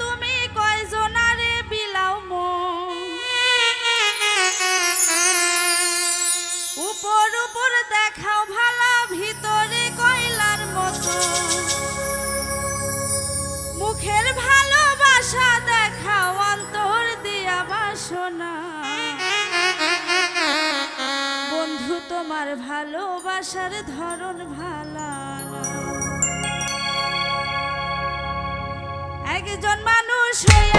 তুমি কয়জনারে উপর উপর দেখাও ভিতরে কয়লার মতো। মুখের ভালোবাসা দেখাও, অন্তর দিয়া বন্ধু, তোমার ভালোবাসার ধরন ভালা। একজন মানুষ হইয়া